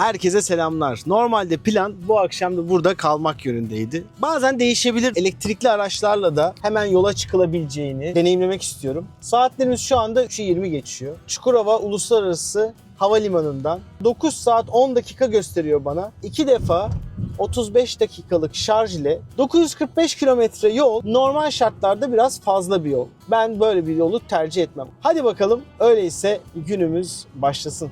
Herkese selamlar. Normalde plan bu akşam da burada kalmak yönündeydi. Bazen değişebilir. Elektrikli araçlarla da hemen yola çıkılabileceğini deneyimlemek istiyorum. Saatlerimiz şu anda 3'ü 20 geçiyor. Çukurova Uluslararası Havalimanı'ndan 9 saat 10 dakika gösteriyor bana. 2 defa 35 dakikalık şarj ile 945 kilometre yol normal şartlarda biraz fazla bir yol. Ben böyle bir yolu tercih etmem. Hadi bakalım öyleyse günümüz başlasın.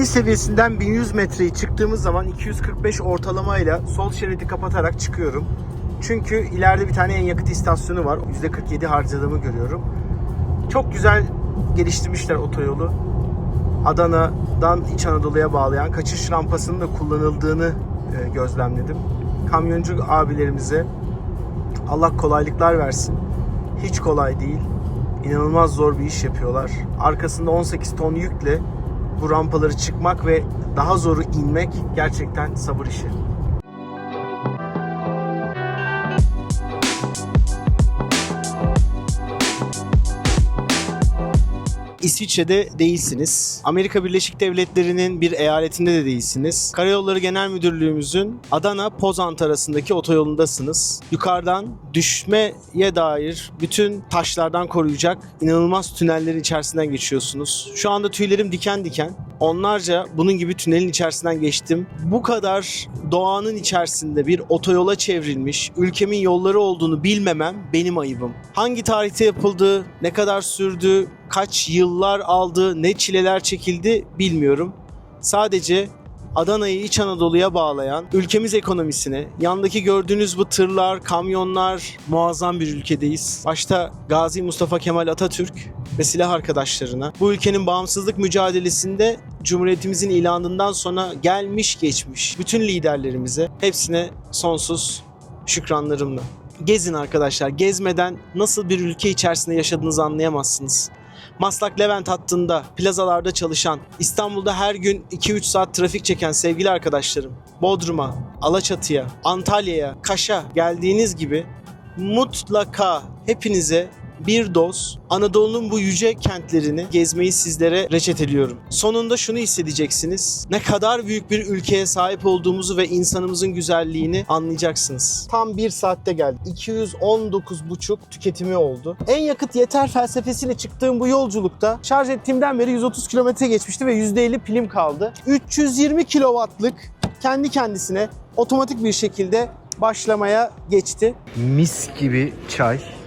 Deniz seviyesinden 1100 metreyi çıktığımız zaman 245 ortalamayla sol şeridi kapatarak çıkıyorum. Çünkü ileride bir tane en yakıt istasyonu var. %47 harcadığımı görüyorum. Çok güzel geliştirmişler otoyolu. Adana'dan İç Anadolu'ya bağlayan kaçış rampasının da kullanıldığını e, gözlemledim. Kamyoncu abilerimize Allah kolaylıklar versin. Hiç kolay değil. İnanılmaz zor bir iş yapıyorlar. Arkasında 18 ton yükle bu rampaları çıkmak ve daha zoru inmek gerçekten sabır işi. İsviçre'de değilsiniz. Amerika Birleşik Devletleri'nin bir eyaletinde de değilsiniz. Karayolları Genel Müdürlüğümüzün Adana Pozant arasındaki otoyolundasınız. Yukarıdan düşmeye dair bütün taşlardan koruyacak inanılmaz tünellerin içerisinden geçiyorsunuz. Şu anda tüylerim diken diken. Onlarca bunun gibi tünelin içerisinden geçtim. Bu kadar doğanın içerisinde bir otoyola çevrilmiş ülkemin yolları olduğunu bilmemem benim ayıbım. Hangi tarihte yapıldı, ne kadar sürdü, kaç yıllar aldı, ne çileler çekildi bilmiyorum. Sadece Adana'yı İç Anadolu'ya bağlayan ülkemiz ekonomisine, yandaki gördüğünüz bu tırlar, kamyonlar muazzam bir ülkedeyiz. Başta Gazi Mustafa Kemal Atatürk ve silah arkadaşlarına bu ülkenin bağımsızlık mücadelesinde Cumhuriyetimizin ilanından sonra gelmiş geçmiş bütün liderlerimize hepsine sonsuz şükranlarımla. Gezin arkadaşlar. Gezmeden nasıl bir ülke içerisinde yaşadığınızı anlayamazsınız. Maslak Levent hattında plazalarda çalışan, İstanbul'da her gün 2-3 saat trafik çeken sevgili arkadaşlarım, Bodrum'a, Alaçatı'ya, Antalya'ya, Kaş'a geldiğiniz gibi mutlaka hepinize bir doz Anadolu'nun bu yüce kentlerini gezmeyi sizlere reçeteliyorum. Sonunda şunu hissedeceksiniz. Ne kadar büyük bir ülkeye sahip olduğumuzu ve insanımızın güzelliğini anlayacaksınız. Tam bir saatte geldi. 219,5 tüketimi oldu. En yakıt yeter felsefesiyle çıktığım bu yolculukta şarj ettiğimden beri 130 kilometre geçmişti ve %50 pilim kaldı. 320 kilowattlık kendi kendisine otomatik bir şekilde başlamaya geçti. Mis gibi çay.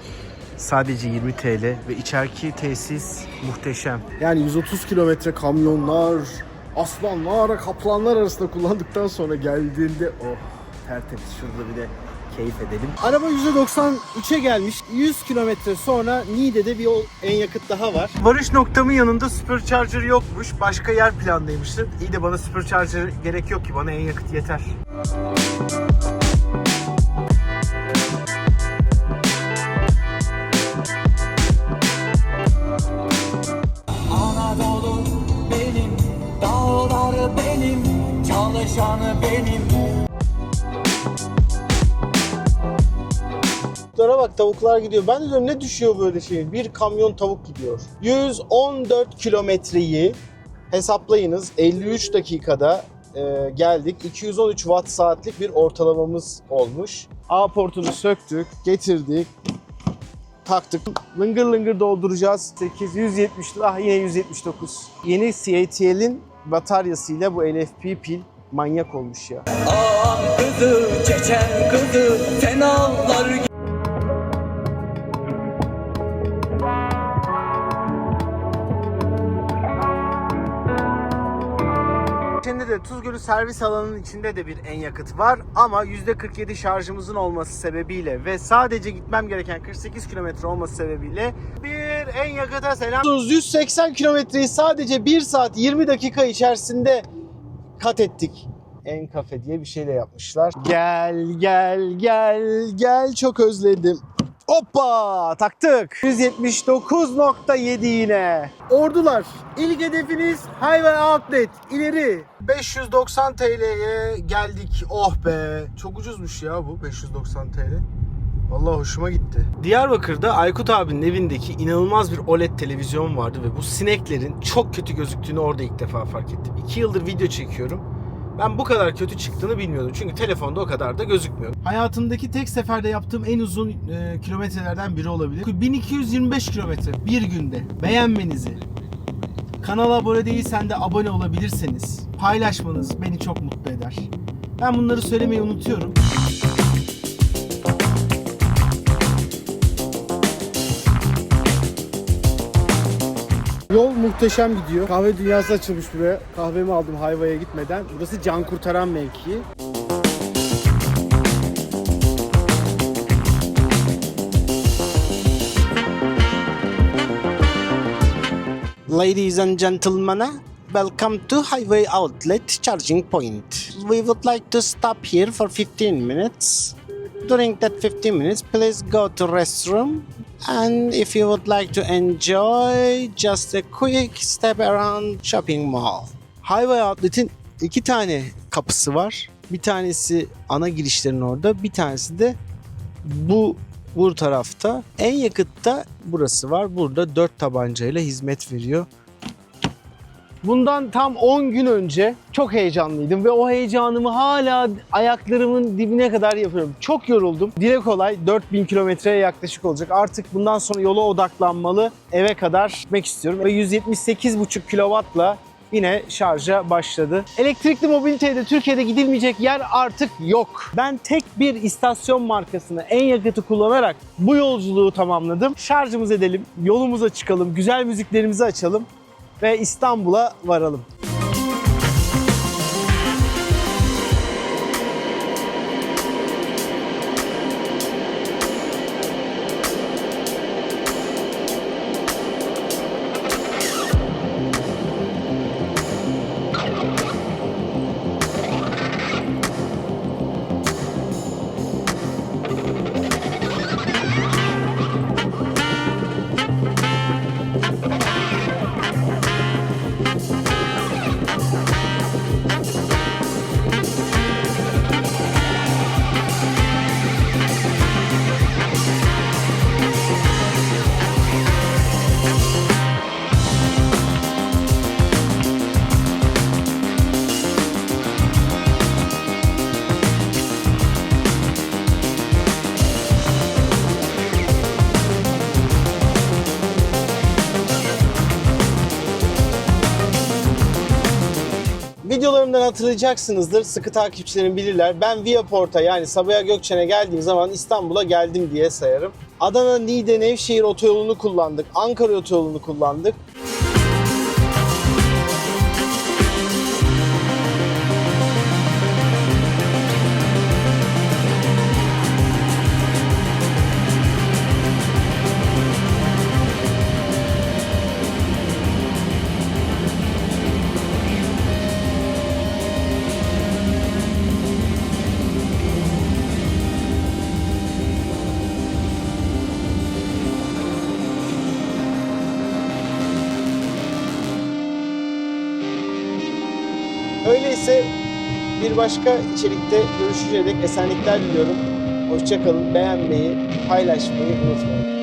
Sadece 20 TL ve içeriki tesis muhteşem. Yani 130 kilometre kamyonlar, aslanlar, kaplanlar arasında kullandıktan sonra geldiğinde oh tertemiz şurada bir de keyif edelim. Araba %93'e gelmiş. 100 kilometre sonra Niğde'de bir en yakıt daha var. Varış noktamın yanında supercharger yokmuş. Başka yer plandaymıştı. İyi de bana supercharger gerek yok ki. Bana en yakıt yeter. Çalışanı benim. Tavuklara bak tavuklar gidiyor. Ben de diyorum ne düşüyor böyle şey? Bir kamyon tavuk gidiyor. 114 kilometreyi hesaplayınız. 53 dakikada e, geldik. 213 watt saatlik bir ortalamamız olmuş. A portunu söktük, getirdik. Taktık. Lıngır lıngır dolduracağız. 8, 170 ah yine 179. Yeni CATL'in bataryasıyla bu LFP pil manyak olmuş ya. Ağam kızı, çeçen kızı, fenalar Şimdi de Tuzgölü servis alanının içinde de bir en yakıt var ama %47 şarjımızın olması sebebiyle ve sadece gitmem gereken 48 kilometre olması sebebiyle bir en yakıta selam. 180 kilometreyi sadece 1 saat 20 dakika içerisinde kat ettik. En kafe diye bir şey de yapmışlar. Gel gel gel gel çok özledim. Hoppa taktık. 179.7 yine. Ordular ilk hedefiniz Highway Outlet ileri. 590 TL'ye geldik. Oh be. Çok ucuzmuş ya bu 590 TL. Vallahi hoşuma gitti. Diyarbakır'da Aykut abinin evindeki inanılmaz bir OLED televizyon vardı ve bu sineklerin çok kötü gözüktüğünü orada ilk defa fark ettim. 2 yıldır video çekiyorum. Ben bu kadar kötü çıktığını bilmiyordum. Çünkü telefonda o kadar da gözükmüyor. Hayatımdaki tek seferde yaptığım en uzun e, kilometrelerden biri olabilir. 1225 kilometre bir günde. Beğenmenizi, kanala abone değilsen de abone olabilirseniz paylaşmanız beni çok mutlu eder. Ben bunları söylemeyi unutuyorum. Yol muhteşem gidiyor. Kahve dünyası açılmış buraya. Kahvemi aldım Hayva'ya gitmeden. Burası can kurtaran mevki. Ladies and gentlemen, welcome to Highway Outlet Charging Point. We would like to stop here for 15 minutes. During that 15 minutes, please go to restroom. And if you would like to enjoy just a quick step around shopping mall. Highway Outlet'in iki tane kapısı var. Bir tanesi ana girişlerin orada, bir tanesi de bu bu tarafta. En yakıtta burası var. Burada 4 tabancayla hizmet veriyor. Bundan tam 10 gün önce çok heyecanlıydım ve o heyecanımı hala ayaklarımın dibine kadar yapıyorum. Çok yoruldum. Dile kolay 4000 kilometreye yaklaşık olacak. Artık bundan sonra yola odaklanmalı. Eve kadar gitmek istiyorum. Ve 178,5 kW'la yine şarja başladı. Elektrikli mobilitede Türkiye'de gidilmeyecek yer artık yok. Ben tek bir istasyon markasını en yakıtı kullanarak bu yolculuğu tamamladım. Şarjımız edelim, yolumuza çıkalım, güzel müziklerimizi açalım ve İstanbul'a varalım. Hatırlayacaksınızdır. Sıkı takipçilerim bilirler. Ben Viaport'a yani Sabiha Gökçen'e geldiğim zaman İstanbul'a geldim diye sayarım. Adana, Niğde, Nevşehir otoyolunu kullandık. Ankara otoyolunu kullandık. Öyleyse bir başka içerikte görüşünceye dek esenlikler diliyorum. Hoşçakalın, beğenmeyi, paylaşmayı unutmayın.